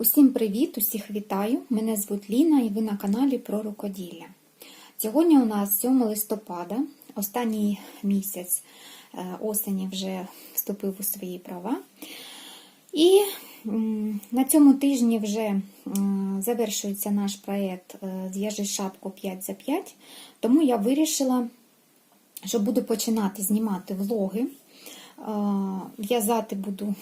Усім привіт, усіх вітаю! Мене звуть Ліна і ви на каналі про рукоділля. Сьогодні у нас 7 листопада, останній місяць е, осені вже вступив у свої права. І на цьому тижні вже завершується наш проєкт е, Зв'яжи шапку 5 за 5, тому я вирішила, що буду починати знімати влоги. Е, В'язати буду.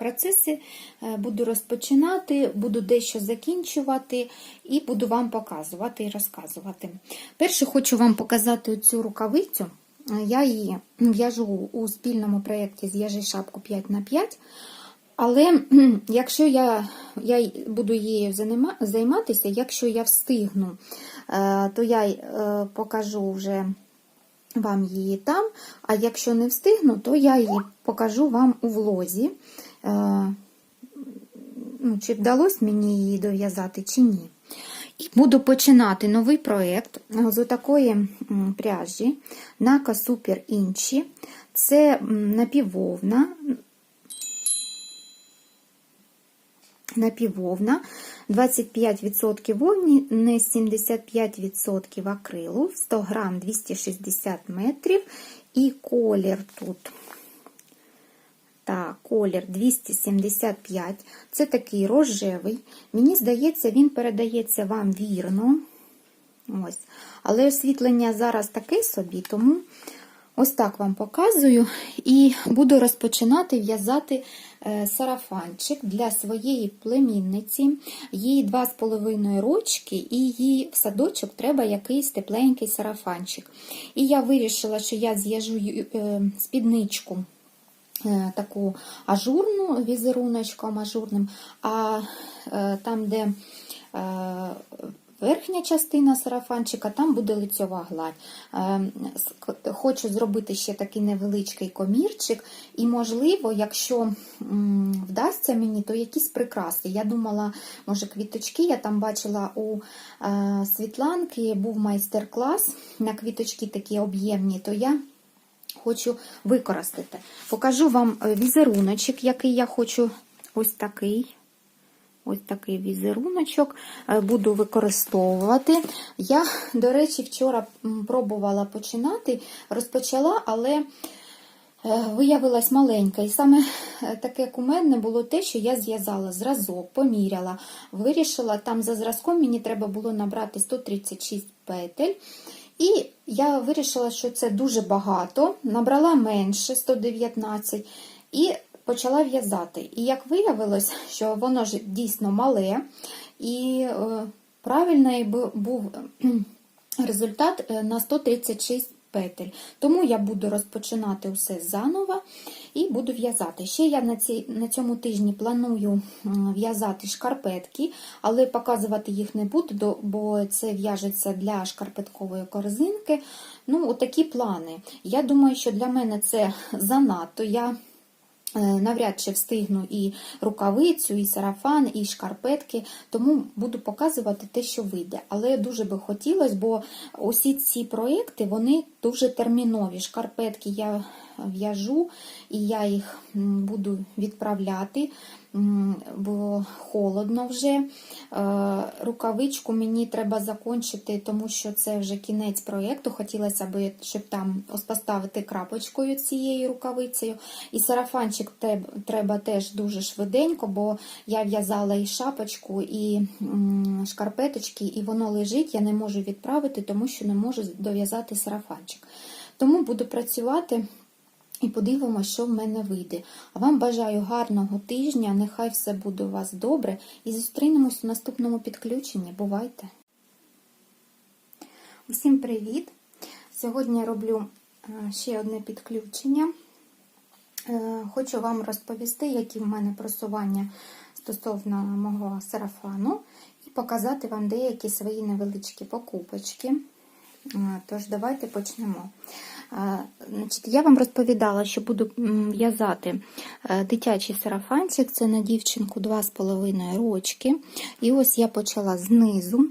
Процеси е, буду розпочинати, буду дещо закінчувати і буду вам показувати і розказувати. Перше хочу вам показати цю рукавицю. Е, Я її в'яжу у спільному проєкті Зв'яжи шапку 5 на 5 але якщо я я буду її займатися, якщо я встигну, е, то я покажу вже вам її там, а якщо не встигну, то я її покажу вам у влозі. Е, ну, чи вдалося мені її дов'язати, чи ні. І буду починати новий проєкт з такої пряжі Нака Супер Інші. Це м, напіввовна, напіввовна, 25% вовні, не 75% акрилу, 100 грам 260 метрів і колір тут. Так, колір 275. Це такий рожевий. Мені здається, він передається вам вірно. Ось. Але освітлення зараз таке собі, тому ось так вам показую. І буду розпочинати в'язати е, сарафанчик для своєї племінниці. Їй 2,5 рочки, і їй в садочок треба якийсь тепленький сарафанчик. І я вирішила, що я з'яжу е, спідничку таку ажурну візеруночком ажурним, а е, там, де е, верхня частина сарафанчика, там буде лицьова гладь. Е, Хочу зробити ще такий невеличкий комірчик, і, можливо, якщо вдасться мені, то якісь прикраси. Я думала, може, квіточки, я там бачила у е, Світланки, був майстер-клас на квіточки такі об'ємні, то я хочу використати. Покажу вам е, візеруночок, який я хочу ось такий. Ось такий візеруночок е, буду використовувати. Я, до речі, вчора пробувала починати, розпочала, але е, виявилась маленька. І саме таке кумедне було те, що я зв'язала зразок, поміряла, вирішила, там за зразком мені треба було набрати 136 петель. І я вирішила, що це дуже багато, набрала менше 119 і почала в'язати. І як виявилось, що воно ж дійсно мале, і е, правильний був результат е, на 136 петель. Тому я буду розпочинати все заново і буду в'язати. Ще я на, ці, на цьому тижні планую в'язати шкарпетки, але показувати їх не буду, бо це в'яжеться для шкарпеткової корзинки. Ну, отакі плани. Я думаю, що для мене це занадто. Я Е, Навряд чи встигну і рукавицю, і сарафан, і шкарпетки, тому буду показувати те, що вийде. Але дуже би хотілося, бо усі ці проекти вони дуже термінові. Шкарпетки я в'яжу і я їх буду відправляти, бо холодно вже. Е, Рукавичку мені треба закінчити, тому що це вже кінець проєкту. Хотілося б, щоб там поставити крапочкою цією рукавицею. І сарафанчик треба теж дуже швиденько, бо я в'язала і шапочку, і шкарпеточки, і воно лежить, я не можу відправити, тому що не можу дов'язати сарафанчик. Тому буду працювати. І подивимося, що в мене вийде. А вам бажаю гарного тижня, нехай все буде у вас добре. І зустрінемось у наступному підключенні. Бувайте! Усім привіт! Сьогодні я роблю е, ще одне підключення. Е, Хочу вам розповісти, які в мене просування стосовно мого сарафану, і показати вам деякі свої невеличкі покупочки. Е, Тож, давайте почнемо. Е, Значить, я вам розповідала, що буду в'язати е, дитячий сарафанчик, це на дівчинку 2,5 рочки. І ось я почала знизу.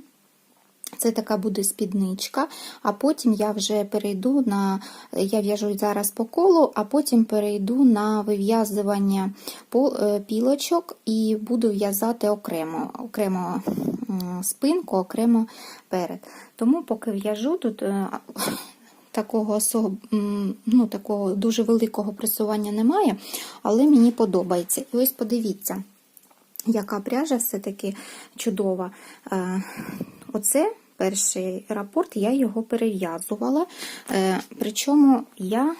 Це така буде спідничка, а потім я вже перейду на я в'яжу зараз по колу, а потім перейду на вив'язування е, пілочок і буду в'язати окремо, окремо спинку, окремо перед. Тому поки в'яжу тут. Такого особ... ну, такого дуже великого пресування немає, але мені подобається. І ось подивіться, яка пряжа все-таки чудова. Е, Оце перший рапорт, я його перев'язувала. Е, Причому я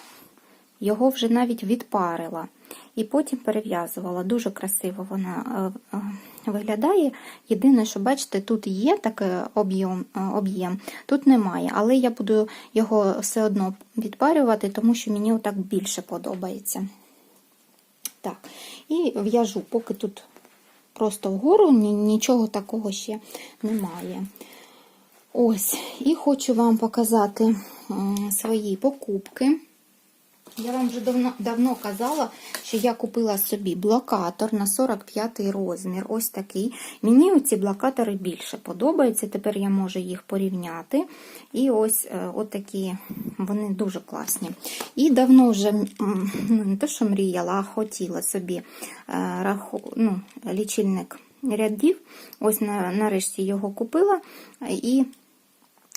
його вже навіть відпарила і потім перев'язувала. Дуже красиво вона е, е, виглядає. Єдине, що бачите, тут є такий об'єм, е, об'єм, тут немає, але я буду його все одно відпарювати, тому що мені отак більше подобається. Так, і в'яжу, поки тут просто вгору нічого такого ще немає. Ось, і хочу вам показати свої покупки. Я вам вже давно, давно казала, що я купила собі блокатор на 45 розмір. Ось такий. Мені оці блокатори більше подобаються. Тепер я можу їх порівняти. І ось е, такі, вони дуже класні. І давно вже ну, не те, що мріяла, а хотіла собі е, ну, лічильник рядів. Ось на, нарешті його купила. І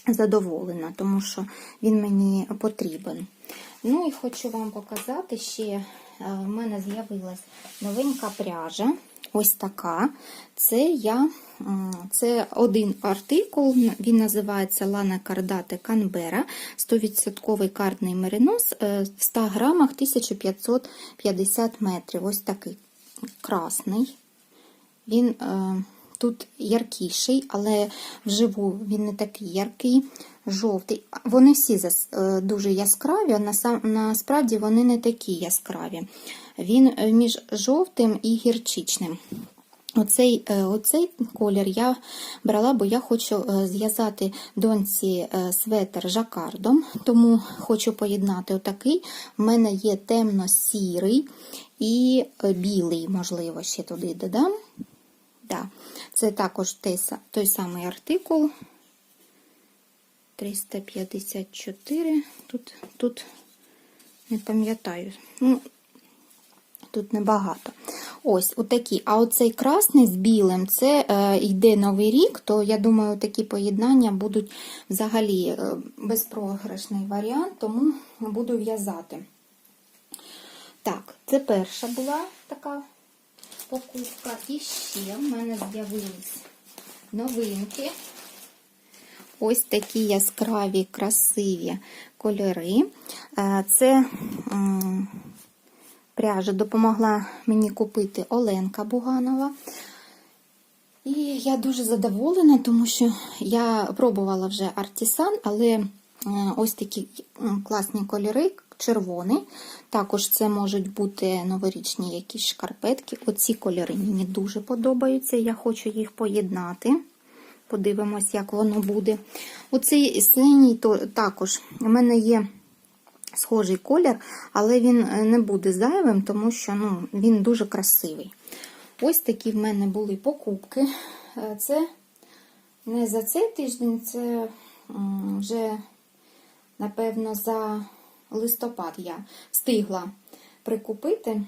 задоволена, тому що він мені потрібен. Ну і хочу вам показати ще, е, в мене з'явилась новенька пряжа. Ось така. Це я, це один артикул, він називається Лана Кардати Канбера, 100% кардний меринос е, в 100 грамах 1550 метрів. Ось такий красний. Він е, тут яркіший, але вживу він не такий яркий, жовтий. Вони всі е, дуже яскраві, насправді вони не такі яскраві. Він е, між жовтим і гірчичним. Оцей, е, оцей колір я брала, бо я хочу зв'язати доньці светр жакардом, тому хочу поєднати отакий. У мене є темно-сірий і білий, можливо, ще туди додам. Да. Це також той, самий артикул. 354. Тут, тут не пам'ятаю. Ну, тут небагато. Ось, отакі. А оцей красний з білим це е, йде новий рік, то я думаю, такі поєднання будуть взагалі е, безпрограшний варіант, тому буду в'язати. Так, це перша була така покупка. І ще в мене з'явились новинки. Ось такі яскраві, красиві кольори. Е, Це пряжа допомогла мені купити Оленка Буганова. І я дуже задоволена, тому що я пробувала вже артісан, але е, ось такі класні кольори, червоний. Також це можуть бути новорічні якісь шкарпетки. Оці кольори мені дуже подобаються, я хочу їх поєднати. Подивимось, як воно буде. Оцей синій то також у мене є схожий колір, але він е, не буде зайвим, тому що ну, він дуже красивий. Ось такі в мене були покупки. Е, Це не за цей тиждень, це вже, напевно, за листопад я встигла прикупити.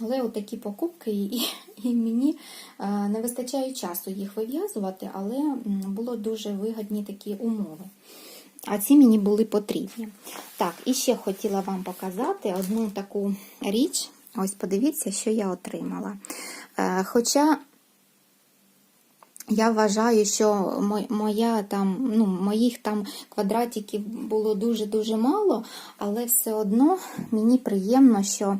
Але отакі покупки, і, і мені е, не вистачає часу їх вив'язувати, але було дуже вигідні такі умови. А ці мені були потрібні. Так, і ще хотіла вам показати одну таку річ. Ось подивіться, що я отримала. Е, Хоча я вважаю, що моя там, ну, моїх там квадратиків було дуже-дуже мало, але все одно мені приємно, що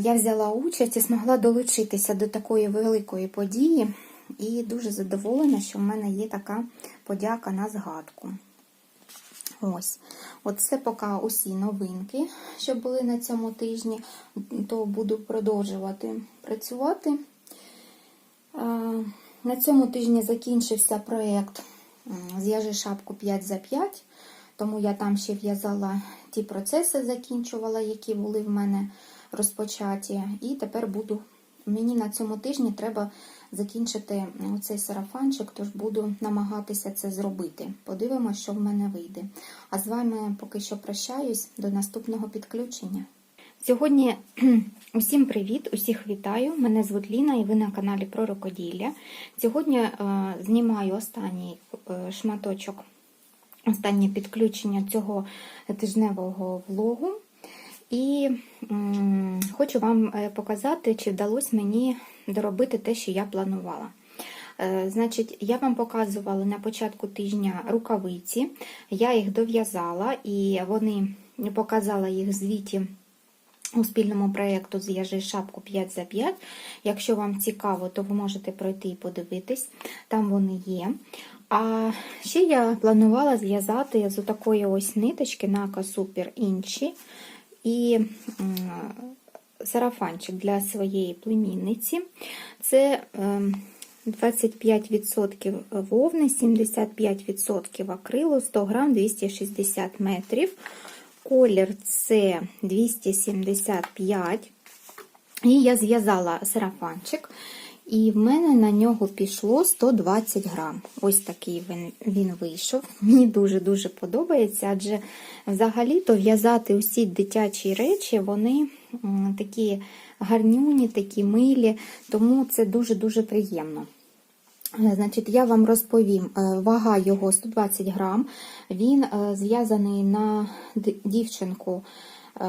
я взяла участь і змогла долучитися до такої великої події. І дуже задоволена, що в мене є така подяка на згадку. Ось, оце поки усі новинки, що були на цьому тижні, то буду продовжувати працювати. На цьому тижні закінчився проєкт м, Зв'яжи шапку 5 за 5, тому я там ще в'язала ті процеси, закінчувала, які були в мене розпочаті. І тепер буду. Мені на цьому тижні треба закінчити цей сарафанчик, тож буду намагатися це зробити. Подивимося, що в мене вийде. А з вами поки що прощаюсь до наступного підключення. Сьогодні усім привіт, усіх вітаю. Мене звуть Ліна і ви на каналі про рукоділля. Сьогодні е, знімаю останній е, шматочок, останнє підключення цього тижневого влогу. І м, хочу вам е, показати, чи вдалося мені доробити те, що я планувала. Е, Значить, я вам показувала на початку тижня рукавиці, я їх дов'язала і вони показала їх в звіті у спільному проєкту Зв'яжи шапку 5 за 5. Якщо вам цікаво, то ви можете пройти і подивитись, там вони є. А ще я планувала зв'язати з такої ось ниточки Нака Супер інші і сарафанчик для своєї племінниці. Це ем, 25% вовни, 75% акрилу, 100 грам 260 метрів. Колір це 275. І я зв'язала сарафанчик, і в мене на нього пішло 120 грам. Ось такий він, він вийшов. Мені дуже-дуже подобається, адже взагалі-то в'язати усі дитячі речі, вони такі гарнюні, такі милі, тому це дуже-дуже приємно. Е, Значить, я вам розповім, е, вага його 120 грам. Він е, зв'язаний на дівчинку е,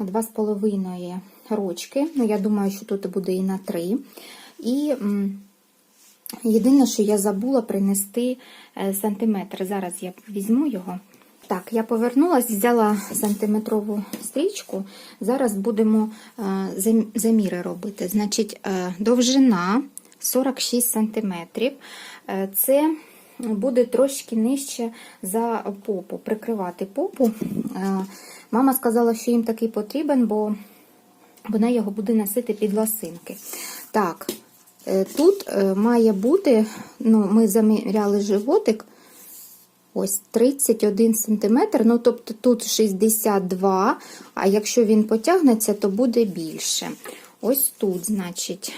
2,5 рочки. Ну, я думаю, що тут буде і на 3. І єдине, що я забула принести сантиметр. Зараз я візьму його. Так, я повернулася, взяла сантиметрову стрічку. Зараз будемо заміри робити. Значить, довжина 46 сантиметрів. Е, Це буде трошки нижче за попу, прикривати попу. Е, Мама сказала, що їм такий потрібен, бо вона його буде носити під ласинки. Так, е, тут має бути, ну, ми заміряли животик, ось 31 см, ну тобто тут 62, а якщо він потягнеться, то буде більше. Ось тут, значить,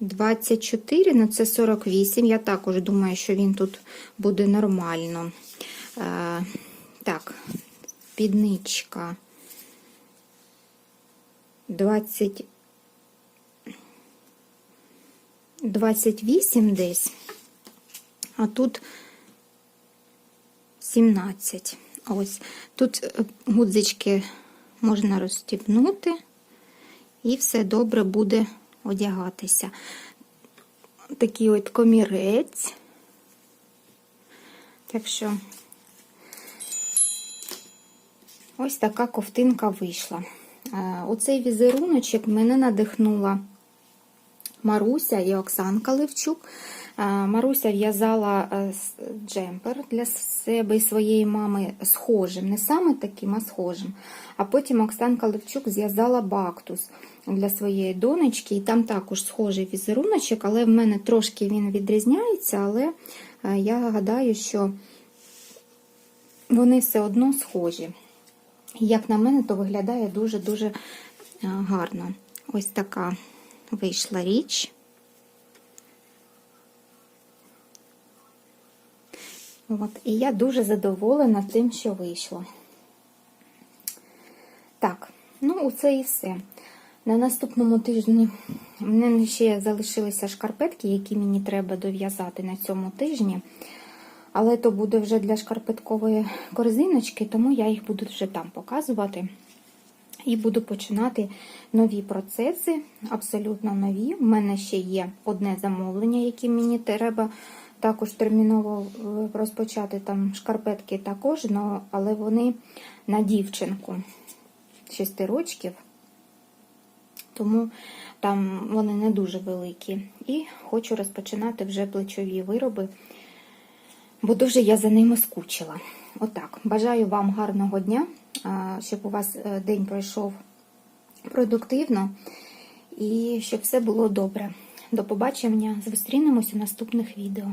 24, ну це 48. Я також думаю, що він тут буде нормально. Е, так, спідничка 20, 28 десь, а тут 17. Ось тут е, гудзички можна розстібнути, і все добре буде одягатися. Такий от комірець. Так що ось така ковтинка вийшла. Оцей візеруночок мене надихнула Маруся і Оксанка Левчук. Маруся в'язала е, джемпер для себе і своєї мами схожим, не саме таким, а схожим. А потім Оксанка Левчук зв'язала бактус для своєї донечки, і там також схожий візеруночок, але в мене трошки він відрізняється, але е, я гадаю, що вони все одно схожі. Як на мене, то виглядає дуже-дуже е, гарно. Ось така вийшла річ. От, і я дуже задоволена тим, що вийшло. Так, ну це і все. На наступному тижні в мене ще залишилися шкарпетки, які мені треба дов'язати на цьому тижні. Але то буде вже для шкарпеткової корзиночки, тому я їх буду вже там показувати. І буду починати нові процеси, абсолютно нові. У мене ще є одне замовлення, яке мені треба також терміново е, розпочати. Там шкарпетки також, але вони на дівчинку 6 рочків. Тому там вони не дуже великі. І хочу розпочинати вже плечові вироби, бо дуже я за ними скучила. Отак. Бажаю вам гарного дня, щоб у вас е, день пройшов продуктивно і щоб все було добре. До побачення. Зустрінемось у наступних відео.